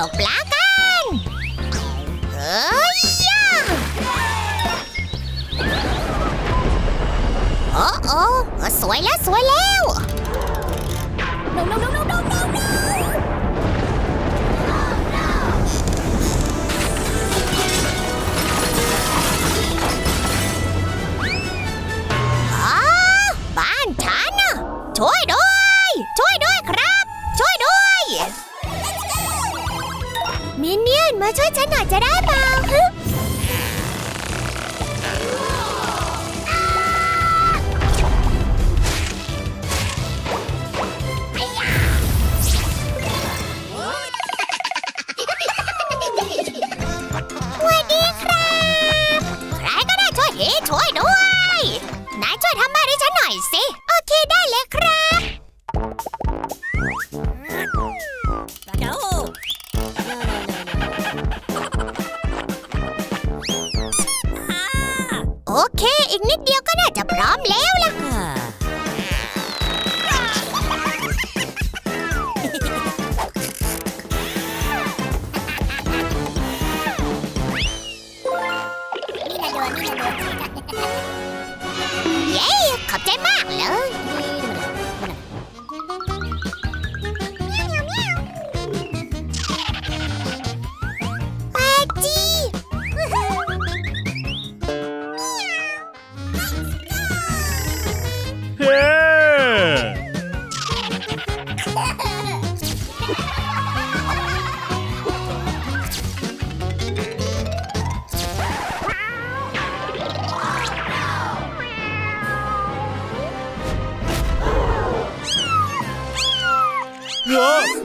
ตกปลากันเฮ้ยยะโอ้โอ้สวยแล้วสวยแล้ว no no no no no no no อ๋อบ้านฉันช่วยด้วย ช่วยด้วยครับ ช่วยด้วย มาช่วยฉันหน่อยจะได้เปล่าฮ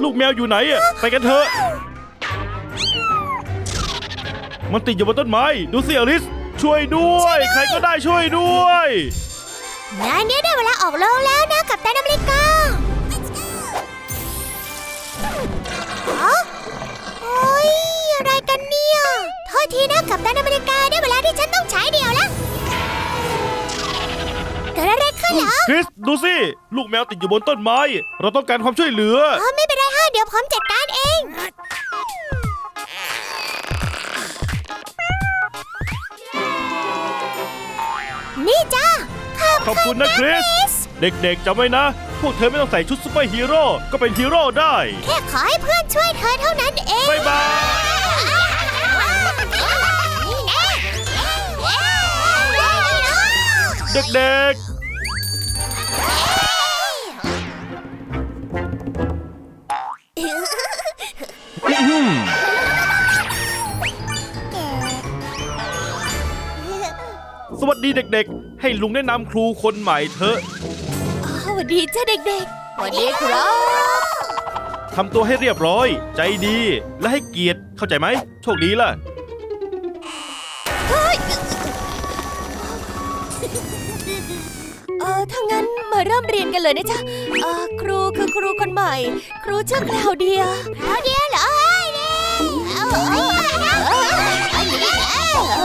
ลูกแมวอยู่ไหนอะไปกันเถอะ มันติดอยู่บนต้นไม้ ดูสิอลิส ช่วยด้วย ใครก็ได้ช่วยด้วย งานนี้ได้เวลาออกโรงแล้วนะกับตันอเมริกา เหรอคริสดูสิ ลูกแมวติดอยู่บนต้นไม้ เราต้องการความช่วยเหลืออ๋อไม่เป็นไรฮะเดี๋ยวผมจัดการเอง นี่จ้าขอบคุณนะคริส เด็กๆจำไว้นะ พวกเธอไม่ต้องใส่ชุดซูเปอร์ฮีโร่ก็เป็นฮีโร่ได้ แค่ขอให้เพื่อนช่วยเธอเท่านั้นเองบ๊ายบายนี่แน่เด็กๆ วัสดีเด็กๆ ให้ลุงแนะนำครูคนใหม่เถอะสวัสดีจ้าเด็กๆสวัสดีครับทำตัวให้เรียบร้อย ใจดี และให้เกียรติเข้าใจไหม โชคดีล่ะ เฮ้ยเอออถ้างั้นมาเริ่มเรียนกันเลยนะจ๊ะเออครูคือครูคนใหม่ ครูชื่อคลาวเดียคลาวเดียเหรอเออ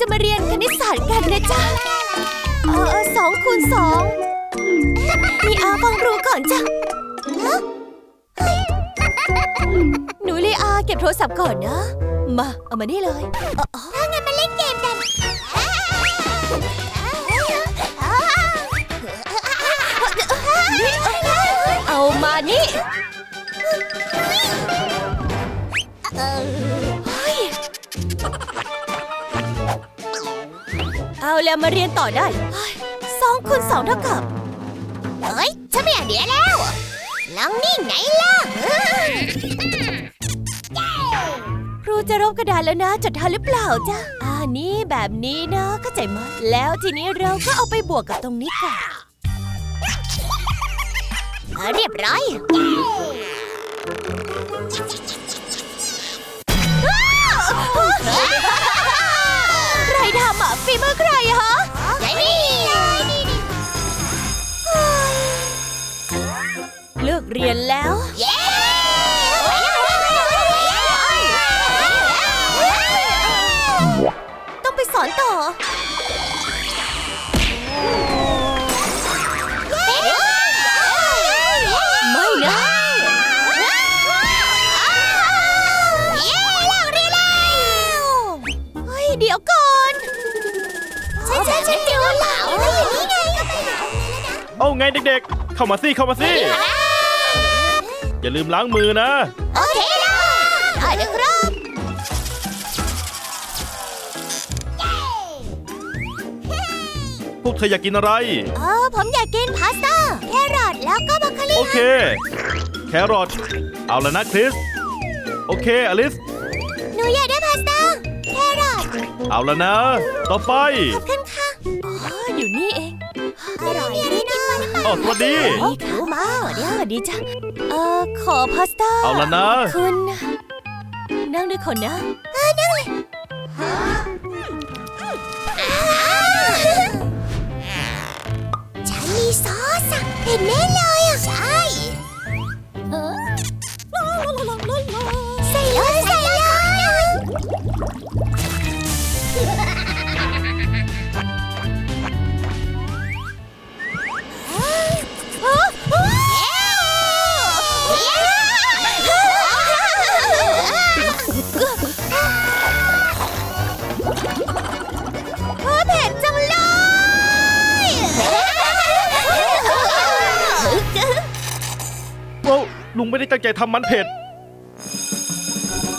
จะมาเรียนคณิตศาสตร์กันนะจ๊ะ เออสองคูณสองนี่อาฟังครูก่อนจ้ะหนูลีอาเก็บโทรศัพท์ก่อนนะ มา เอามานี่เลยถ้างั้นมาเล่นเกมกันเอามานี่ เอาแล้วมาเรียนต่อได้สองคูณสองเท่ากับ เฮ้ย ฉันไม่อยากเดี๋ยวแล้ว ลองนี่ไงล่ะครูจะรบกระดาษแล้วนะ จดทันหรือเปล่าจ๊ะ อ่านี่แบบนี้นะเข้าใจไหมแล้วทีนี้เราก็เอาไปบวกกับตรงนี้ก่อนเออเรียบร้อย เลิกเรียนแล้ว เย้ต้องไปสอนต่อไม่นะ เฮ้ย เดี๋ยวก่อนใช่ใช่ฉันดูเหลาแล้วอย่างนี้ไงก็ไปเหลาเอาไงเด็กๆ เข้ามาสิเข้ามาสิ อย่าลืมล้างมือนะ โอเคนะได้เลยครับ พวกเธออยากกินอะไร เออผมอยากกินพาสต้าแครอทแล้วก็บรอกโคลีโอเค แครอทเอาแล้วนะคริส โอเค อลิส หนูอยากได้พาสต้าแครอทเอาแล้วนะ ต่อไป ขอบคุณค่ะ อ๋อ อยู่นี่เองอร่อยดี นะอ๋อสวัสดี นี่คือมาเดี๋ยวดีจ้ะเออขอพาสต้าเอาแล้วนะ คุณ นั่งด้วยคนนะเออนั่งเลยฉันมีซอสอะเห็นแน่เลยอะ ลุงไม่ได้ตั้งใจทำมันเผ็ด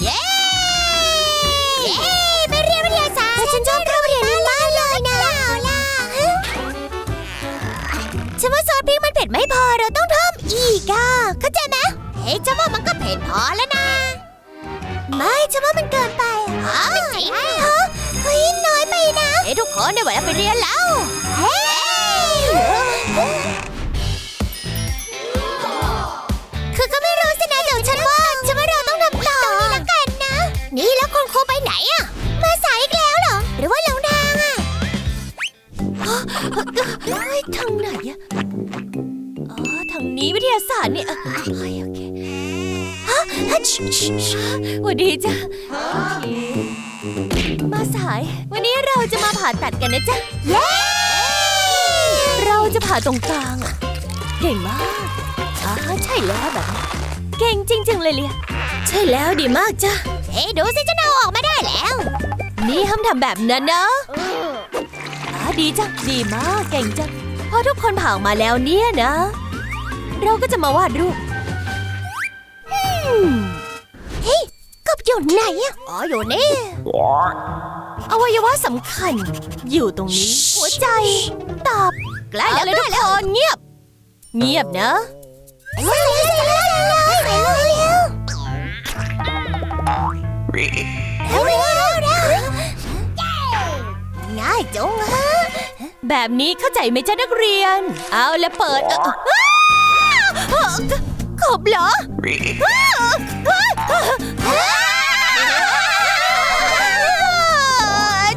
เย้ เย้ไปเรียนวิทยาศาสตร์แต่ฉันชอบเข้าเรียนนี่มากเลยนะล่ะฉันว่าซอสพริกมันเผ็ดไม่พอเราต้องเพิ่มอีกอะเข้าใจไหมเฮ้ยฉันว่ามันก็เผ็ดพอแล้วนะ ไม่ฉันว่ามันเกินไปอ๋อไม่จริงฮะเฮ้ยน้อยไปนะเฮ้ยทุกคนได้เวลาไปเรียนแล้ว เฮ้ย ไม่รู้สินะเดี๋ยวฉันว่าฉันว่าเราต้องทำต่อตรงนี้ละกันนะ นี่แล้วคุณครูไปไหนอะมาสายอีกแล้วเหรอ หรือว่าหลงทางอะฮะเฮ้ยทางไหนอะอ๋อทางนี้วิทยาศาสตร์เนี่ยเฮ้ยโอเคฮะฮะชิชิชิสวัสดีจ้ะโอเคมาสาย วันนี้เราจะมาผ่าตัดกันนะจ๊ะเย้เราจะผ่าตรงกลางอะเก่งมากอ๋อใช่แล้วแบบนี้ เก่งจริง ๆ เลยเลียใช่แล้วดีมากจ้ะเฮ้ดูสิจะเอาออกมาได้แล้ว นี่ห้ามทำแบบนั้นนะอ๋อดีจ้ะดีมากเก่งจังพอทุกคนผ่าออกมาแล้วเนี่ยนะ เราก็จะมาวาดรูปอืมเฮ้ยกบอยู่ไหนอะอ๋ออยู่นี่อวัยวะสำคัญ อยู่ตรงนี้ หัวใจตับใกล้แล้วเลยทุกคนเงียบ เงียบนะใส่เเร็วเร็วเร็วเร็วง่ายจังฮะแบบนี้เข้าใจไหมจ้านักเรียน เอาแล้วเปิดเอ่ออ้าวขบเหรออ้าว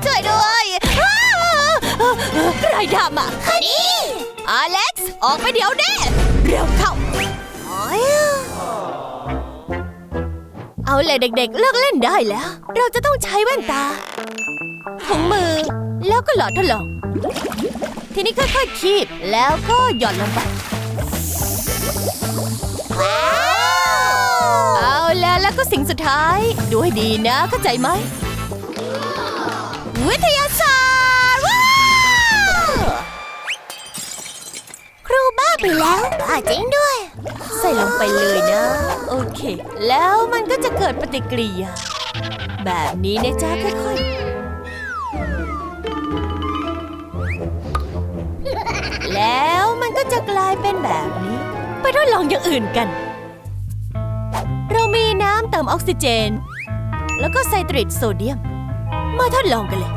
ช่วยด้วยใครทำอะคันนี้อเล็กซ์ ออกไปเดี๋ยวนี้เร็วเข้า เอาเลยเด็กๆ เลิกเล่นได้แล้ว เราจะต้องใช้แว่นตาถุงมือ แล้วก็หลอดทดลอง ทีนี้ค่อยๆคีบแล้วก็หย่อนลงไปเอาแล้วแล้วก็สิ่งสุดท้าย ดูให้ดีนะเข้าใจไหม วิทยาศาสตร์ว้าวครูบ้าไปแล้วบ้าจริงด้วย ใส่ลงไปเลยนะ โอเค แล้วมันก็จะเกิดปฏิกิริยา แบบนี้นะจ๊ะค่อยๆ แล้วมันก็จะกลายเป็นแบบนี้ ไปทดลองอย่างอื่นกัน เรามีน้ำเติมออกซิเจน แล้วก็ไซตริตโซเดียม มาทดลองกันเลย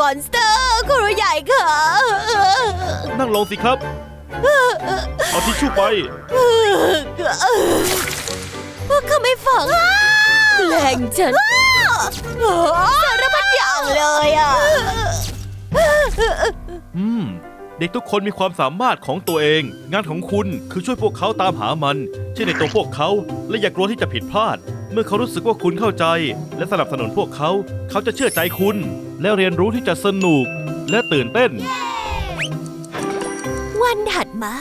มอนสเตอร์ครูใหญ่ค่ะนั่งลงสิครับ เอาทิชชู่ไป พวกเขาไม่ฟังแรงฉันสารพัดอย่างเลยอะ อืม เด็กทุกคนมีความสามารถของตัวเอง งานของคุณคือช่วยพวกเขาตามหามัน เช่นในตัวพวกเขา และอย่ากลัวที่จะผิดพลาด เมื่อเขารู้สึกว่าคุณเข้าใจ และสนับสนุนพวกเขา เขาจะเชื่อใจคุณ และเรียนรู้ที่จะสนุก และตื่นเต้น วันถัดมา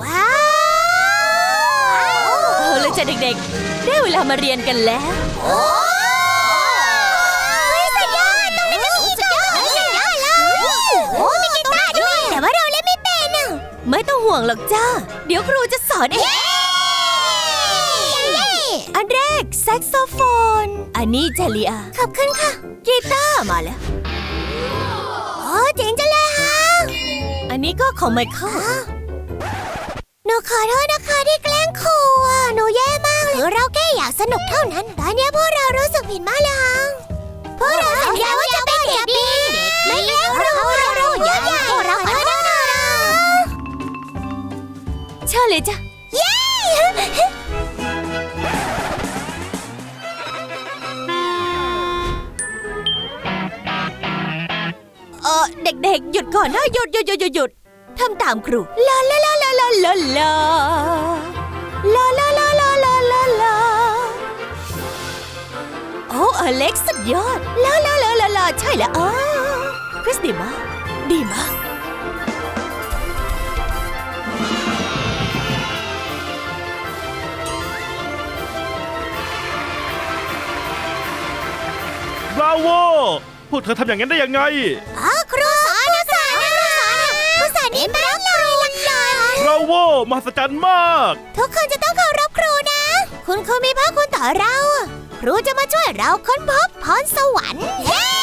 ว้าว เอาเลยจ้ะเด็กๆ ได้เวลามาเรียนกันแล้ว ไม่ต้องห่วงหรอกจ้า เดี๋ยวครูจะสอนเอง อันแรกแซกโซโฟน อันนี้เจเลียขอบคุณค่ะ กีตาร์มาแล้ว โอ้เจ๋งจังเลยค่ะ อันนี้ก็ของไมเคิลหนูขอโทษนะคะที่แกล้งครูอะหนูแย่มากเลย เราแค่อยากสนุกเท่านั้น ตอนนี้พวกเรารู้สึกผิดมากเลยค่ะพวกเราสัญญาว่าจะเป็นเด็กดี ไม่แกล้งครูเราเราอย่าพวกเรา ชิญเลยจ้ะ เย้ เออเด็กๆ หยุดก่อนนะหยุดหยุดหยุดหยุดหยุดทำตามครู ลาลาลาลาลาลาลาลาลาลาลาลาลาลาโอ้อเล็กซ์สุดยอด ลาลาลาลาลาใช่แล้วอ๋อคริสดีมากดีมาก วกเธอทำอย่างนั้นได้ยังไง อ๋อครูสอนนะสอนนะครูสอนนะครูสอนดีมากเลยลังเลยบราโวมหัศจรรย์มาก ทุกคนจะต้องเคารพครูนะ คุณครูมีพระคุณต่อเรา ครูจะมาช่วยเราค้นพบพรสวรรค์เย้